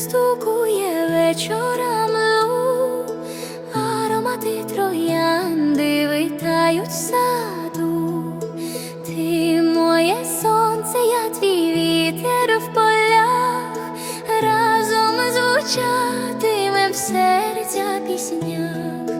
стукує вечорами у аромати троянди витають в саду, ти моє сонце, я твій вітер в полях, разом звучатиме в серця піснях.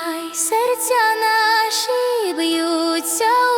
Хай серця наші б'ються.